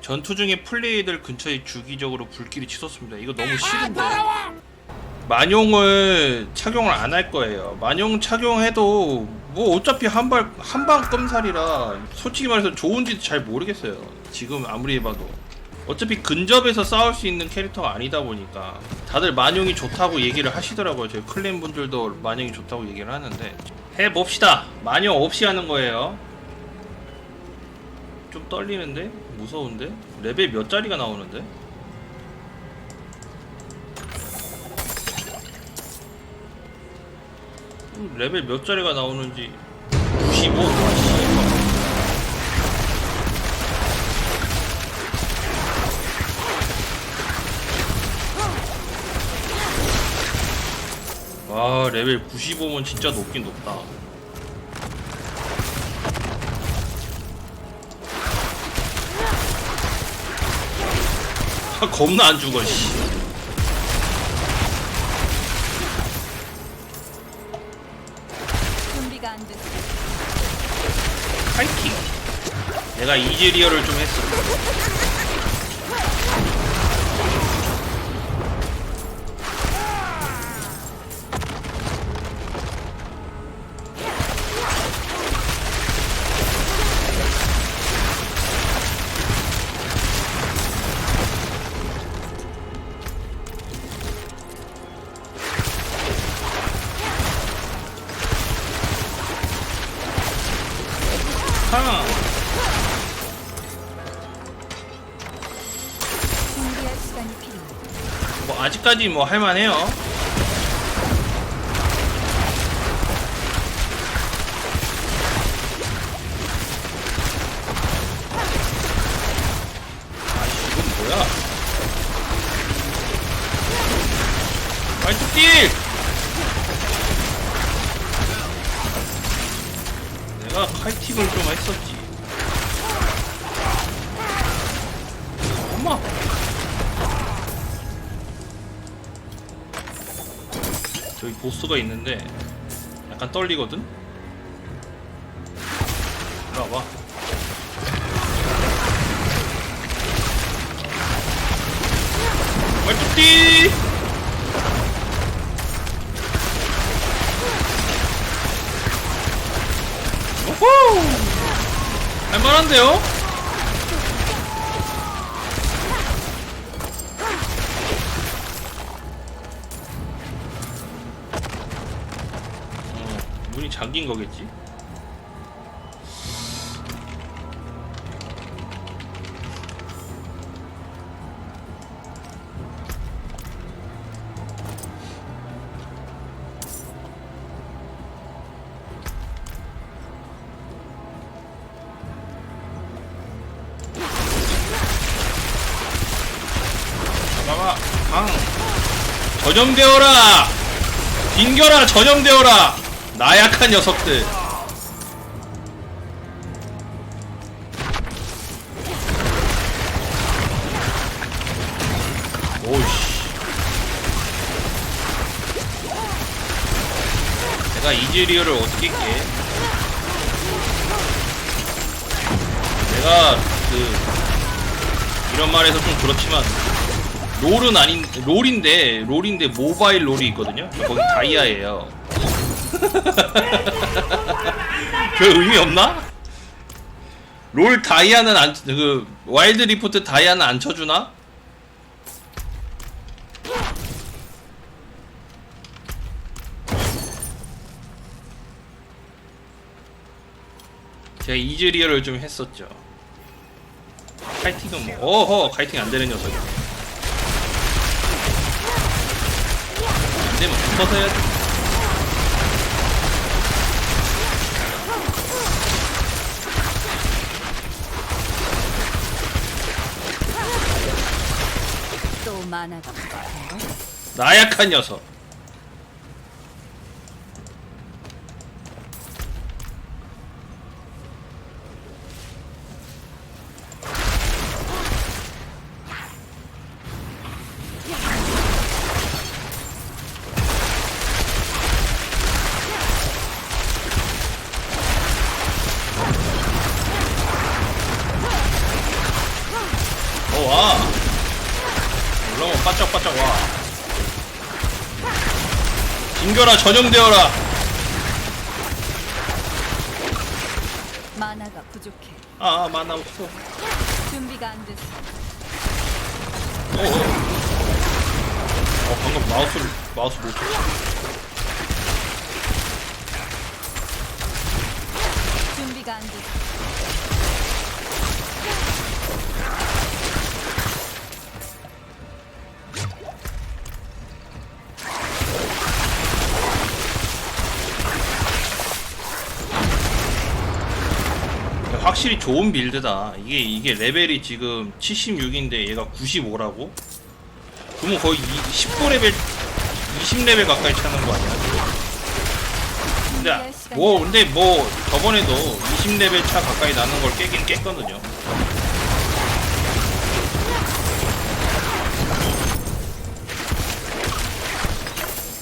전투 중에 플레이들 근처에 주기적으로 불길이 치솟습니다. 이거 너무 싫은데. 만용을 착용을 안 할 거예요. 만용 착용해도 뭐 어차피 한발 한방 끔살이라 솔직히 말해서 좋은지도 잘 모르겠어요. 지금 아무리 해봐도 어차피 근접에서 싸울 수 있는 캐릭터가 아니다 보니까 다들 만용이 좋다고 얘기를 하시더라고요. 저희 클랜 분들도 만용이 좋다고 얘기를 하는데 해 봅시다. 만용 없이 하는 거예요. 좀 떨리는데 무서운데 레벨 몇 짜리가 나오는데? 레벨 몇 짜리가 나오는지 95? 와, 씨. 와 레벨 95면 진짜 높긴 높다 아, 겁나 안 죽어 씨. 준비가 안 됐어. 하이킹 내가 이즈리어를 좀 했어 하 준비할 시간이 필요해. 뭐 아직까지 뭐 할만해요. 아이씨 이건 뭐야? 뛸! 내가 칼틱을 좀 했었지. 엄마. 저기 보스가 있는데 약간 떨리거든? 할만한데요? 어, 문이 잠긴 거겠지? 전염되어라! 빙겨라 전염되어라. 나약한 녀석들. 오이씨. 내가 이즈리어를 어떻게 깨 내가 그 이런 말해서 좀 그렇지만 롤은 아닌 롤인데 롤인데 모바일 롤이 있거든요. 거기 다이아예요. 그 의미 없나? 롤 다이아는 안그 와일드 리포트 다이아는 안 쳐주나? 제가 이즈리얼을 좀 했었죠. 카이팅은 뭐 어허 카이팅 안 되는 녀석이. 안 되면 붙어서 해야지. 또 만화가. 나약한 녀석. 올라오면 바짝바짝 와. 진결아 전염되어라. 만화가 부족해. 아, 아 만나 없어. 준비가 안 됐어. 어, 어. 어 방금 마우스를 마우스 못 쳤어. 준비가 안 됐어. 확실히 좋은 빌드다. 이게 이게 레벨이 지금 76인데 얘가 95라고? 그러면 거의 19레벨 20레벨 가까이 차는 거 아니야? 근데 뭐 근데 뭐 저번에도 20레벨 차 가까이 나는 걸 깨긴 깼거든요.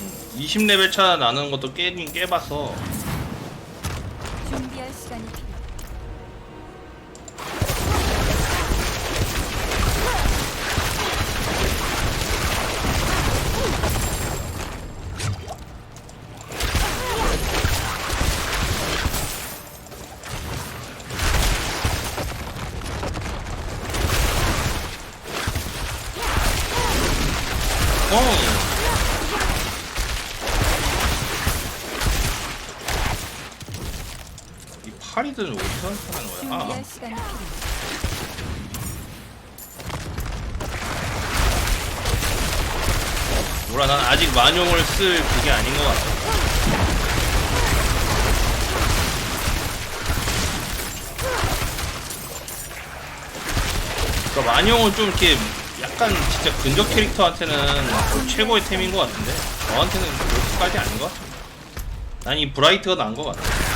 음, 20레벨 차 나는 것도 깨긴 깨봐서 이 파리들은 어디서 나타나는 거야? 준비할 아, 시간이 필요해. 몰라 난 아직 만용을 쓸 그게 아닌 것 같아. 그러니까 만용은 좀 이렇게 약간 진짜 근접 캐릭터한테는 좀 최고의 템인 것 같은데 저한테는 그렇게까지 아닌 것 같아. 난이 브라이트가 나은 것 같아.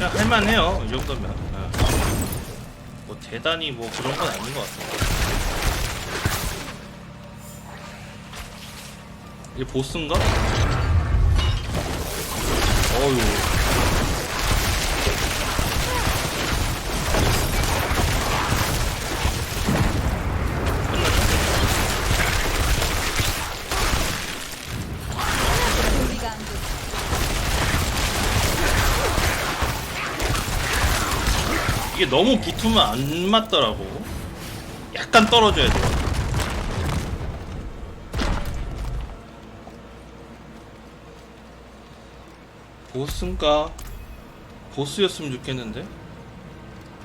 그냥 할만해요 이 정도면 어. 뭐 대단히 뭐 그런 건 아닌 것 같아 이게 보스인가? 어유 이게 너무 붙으면 안 맞더라고 약간 떨어져야 돼 보스인가? 보스였으면 좋겠는데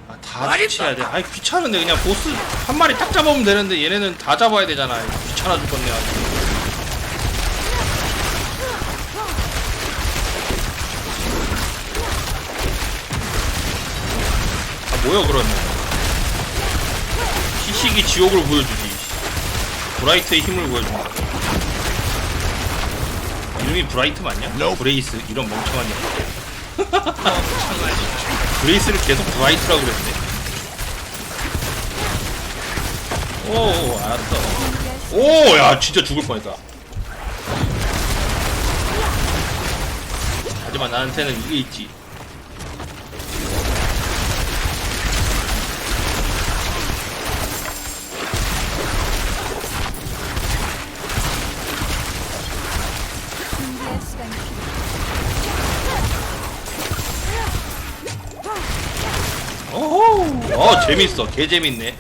아, 다 처치해야 돼. 아이 귀찮은데 그냥 보스 한 마리 딱 잡으면 되는데 얘네는 다 잡아야 되잖아. 귀찮아 죽겠네 아주. 뭐야 그러면? 시식이 지옥을 보여주지. 브라이트의 힘을 보여준다. 이름이 브라이트 맞냐? 브레이스 이런 멍청한 년. 브레이스를 계속 브라이트라고 그랬네. 오, 알았어. 준비할 시간이 오, 야, 진짜 죽을 뻔했다. 하지만 나한테는 이게 있지. 오호, 어, 재밌어. 개 재밌네.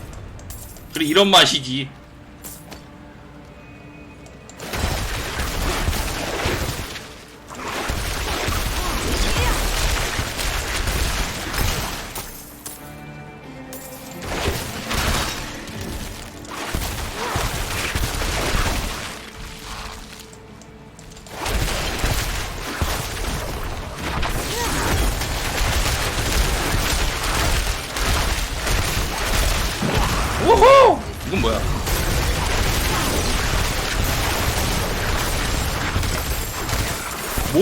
그래, 이런 맛이지.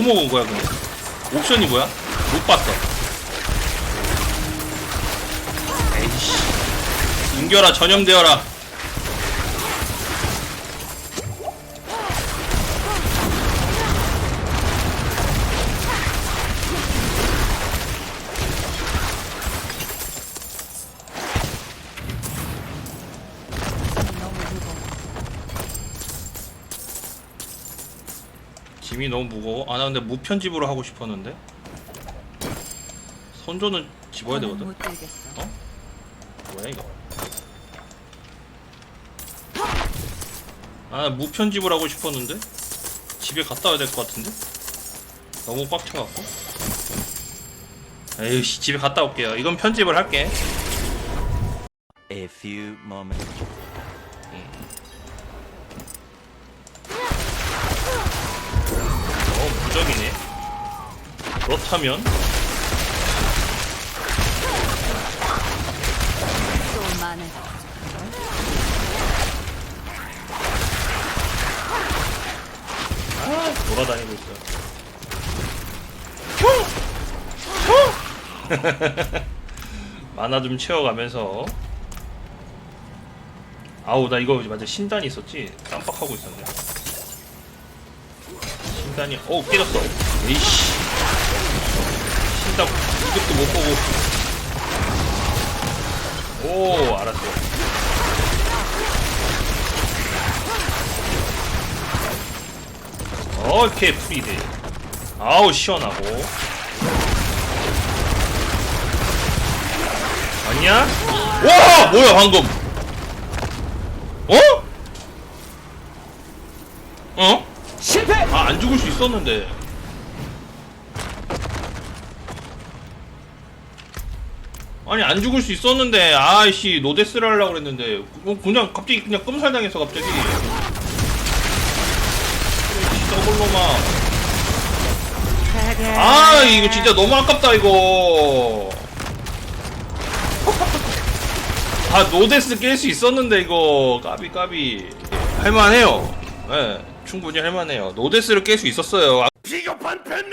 먹은 거야 근데? 옵션이 뭐야? 못 봤어. 에이씨. 인결아 전염되어라. 짐이 너무 무거워. 아 나 근데 무편집으로 하고 싶었는데. 선조는 집어야 되거든. 못 들겠어. 어? 뭐야 이거? 아 무편집을 하고 싶었는데 집에 갔다 와야 될 것 같은데 너무 빡쳐갖고 에이씨 집에 갔다 올게요 이건 편집을 할게 A few moments. 많아져. 아 돌아다니고 있어 만화 좀 채워가면서. 아우 나 이거 맞아. 신단이 있었지? 깜빡하고 있었네. 신단이 어 깨졌어. 에이씨 신단 이것도 못 보고 오 알았어 오케이 프리드 아우 시원하고 아니야? 와 뭐야 방금 어? 어? 실패! 아 안 죽을 수 있었는데 아니 안 죽을 수 있었는데 아이씨 노데스를 하려고 그랬는데 뭐 그냥 갑자기 그냥 끔살 당해서 갑자기. 더블로마 아 이거 진짜 너무 아깝다 이거. 아 노데스 깰 수 있었는데 이거. 까비 까비. 할만해요. 예 충분히 할만해요. 노데스를 깰 수 있었어요!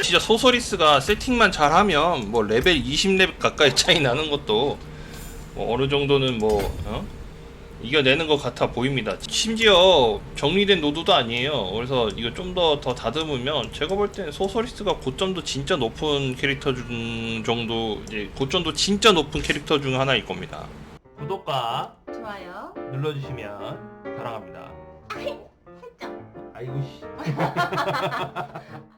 진짜 소서리스가 세팅만 잘하면 뭐 레벨 20레벨 가까이 차이 나는 것도 뭐 어느 정도는 뭐 어? 이겨내는 것 같아 보입니다. 심지어 정리된 노드도 아니에요. 그래서 이거 좀 더 더 다듬으면 제가 볼 때는 소서리스가 고점도 진짜 높은 캐릭터 중 정도 이제 고점도 진짜 높은 캐릭터 중 하나일 겁니다. 구독과 좋아요. 눌러주시면 사랑합니다. 살짝. 아이고 씨.